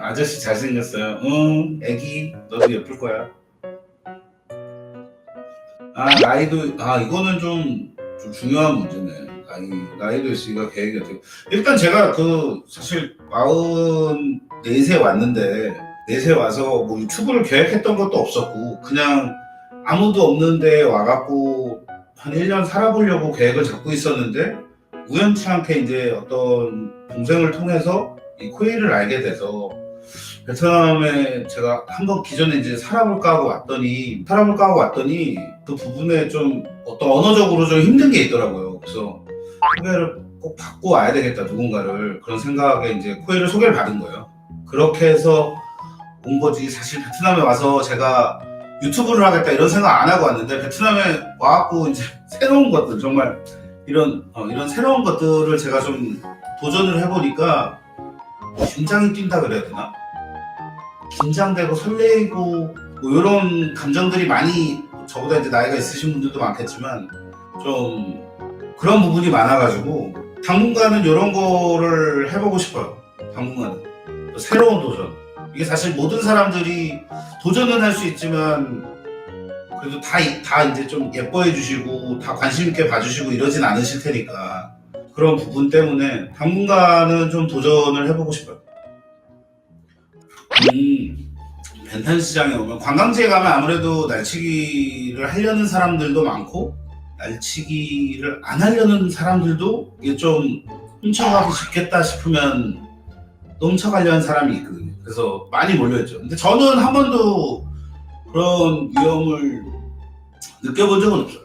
아저씨 잘생겼어요. 응, 애기 너도 예쁠 거야. 아 나이도 아 이거는 좀, 좀 중요한 문제네. 나이 나이도 있으니까 계획이 어떻게? 일단 제가 그 사실 마흔 네세 왔는데 네세 와서 뭐 유튜브를 계획했던 것도 없었고 그냥 아무도 없는데 와갖고 한 1년 살아보려고 계획을 잡고 있었는데 우연치 않게 이제 어떤 동생을 통해서 이 코일을 알게 돼서 베트남에 제가 한번 기존에 이제 살아볼까 하고 왔더니 살아볼까 하고 왔더니 그 부분에 좀 어떤 언어적으로 좀 힘든 게 있더라고요. 그래서 소개를 꼭 받고 와야 되겠다 누군가를 그런 생각에 이제 코일을 소개를 받은 거예요. 그렇게 해서 온 거지 사실 베트남에 와서 제가 유튜브를 하겠다 이런 생각 안 하고 왔는데 베트남에 와갖고 이제 새로운 것들 정말 이런 어, 이런 새로운 것들을 제가 좀 도전을 해보니까 심장이 뛴다 그래야 되나? 긴장되고 설레이고 뭐 이런 감정들이 많이 저보다 이제 나이가 있으신 분들도 많겠지만 좀 그런 부분이 많아가지고 당분간은 이런 거를 해보고 싶어요. 당분간은 새로운 도전. 이게 사실 모든 사람들이 도전은 할 수 있지만 그래도 다, 이- 다 이제 좀 예뻐해 주시고 다 관심 있게 봐주시고 이러진 않으실 테니까 그런 부분 때문에 당분간은 좀 도전을 해보고 싶어요. 음, 벤탄 시장에 오면 관광지에 가면 아무래도 날치기를 하려는 사람들도 많고 날치기를 안 하려는 사람들도 이게 좀 훔쳐가기 쉽겠다 싶으면 또 훔쳐가려는 사람이 있거든요. 그래서 많이 몰려있죠. 근데 저는 한 번도 그런 위험을 느껴본 적은 없어요.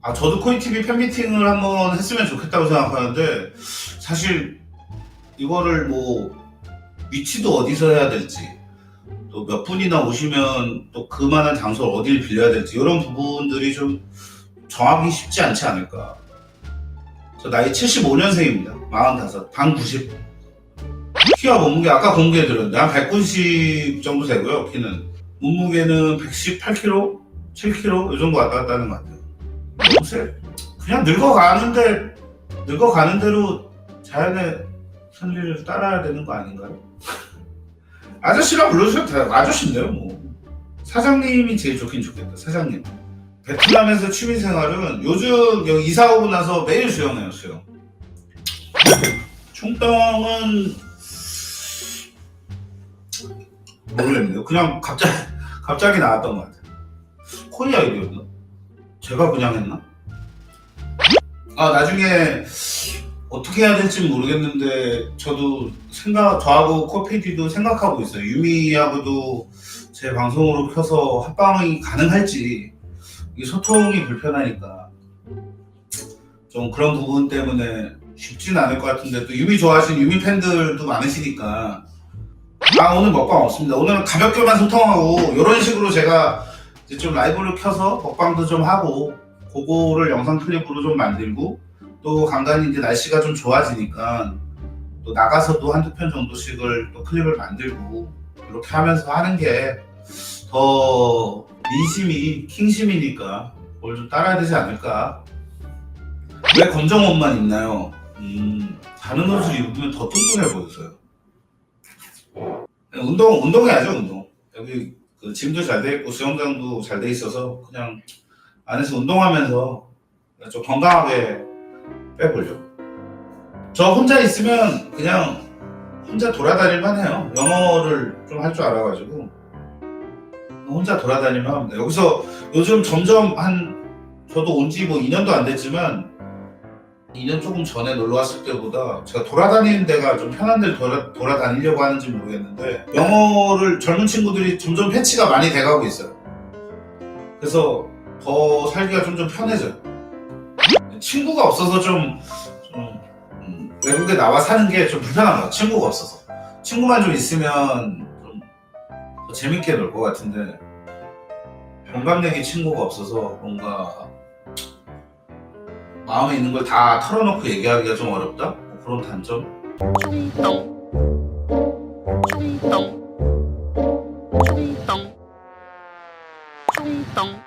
아, 저도 코이티비 팬미팅을 한번 했으면 좋겠다고 생각하는데, 사실, 이거를 뭐, 위치도 어디서 해야 될지, 또 몇 분이나 오시면 또 그만한 장소를 어디를 빌려야 될지, 이런 부분들이 좀 정하기 쉽지 않지 않을까. 저 나이 75년생입니다. 45, 반 90. 키와 몸무게 아까 공개해 드렸는데 한 190 정도 되고요. 키는 몸무게는 118kg, 7kg 이 정도 왔다 갔다 하는 것 같아요. 세. 그냥 늙어가는데 늙어가는 대로 자연의 선리를 따라야 되는 거 아닌가요? 아저씨라 불러주셔도 돼요. 아저씨인데요, 뭐. 사장님이 제일 좋긴 좋겠다. 사장님. 베트남에서 취미 생활은 요즘 여기 이사 오고 나서 매일 수영해요, 수영. 충동은 모르겠네요. 그냥 갑자기 갑자기 나왔던 것 같아요. 코리아 이디였나? 제가 그냥 했나? 아 나중에 어떻게 해야 될지 모르겠는데 저도 생각 저하고 코피디도 생각하고 있어요. 유미하고도 제 방송으로 켜서 합방이 가능할지 이게 소통이 불편하니까 좀 그런 부분 때문에 쉽진 않을 것 같은데 또 유미 좋아하시는 유미 팬들도 많으시니까 아 오늘 먹방 없습니다. 오늘은 가볍게만 소통하고 이런 식으로 제가 이제 좀 라이브를 켜서 먹방도 좀 하고 그거를 영상 클립으로 좀 만들고 또 간간히 이제 날씨가 좀 좋아지니까 또 나가서도 한두 편 정도씩을 또 클립을 만들고 이렇게 하면서 하는 게 더 민심이 킹심이니까 뭘 좀 따라야 되지 않을까 왜 검정 옷만 입나요? 음, 다른 옷을 입으면 더 뚱뚱해 보였어요. 운동 운동해야죠 운동. 여기 그 짐도 잘 돼 있고 수영장도 잘 돼 있어서 그냥 안에서 운동하면서 좀 건강하게 빼보려고. 저 혼자 있으면 그냥 혼자 돌아다닐만 해요. 영어를 좀 할 줄 알아가지고 혼자 돌아다니면 합니다. 여기서 요즘 점점 한 저도 온 지 뭐 2년도 안 됐지만 2년 조금 전에 놀러 왔을 때보다 제가 돌아다니는 데가 좀 편한 데를 돌아, 돌아다니려고 하는지 모르겠는데 영어를 젊은 친구들이 점점 패치가 많이 돼가고 있어요. 그래서 더 살기가 좀 좀 편해져요. 친구가 없어서 좀, 좀 음, 외국에 나와 사는 게 좀 불편한 것 같아요. 친구가 없어서. 친구만 좀 있으면 좀 더 재밌게 놀 것 같은데 공감내기 친구가 없어서 뭔가 마음에 있는 걸 다 털어놓고 얘기하기가 좀 어렵다? 뭐 그런 단점? 충동 충동 충동 충동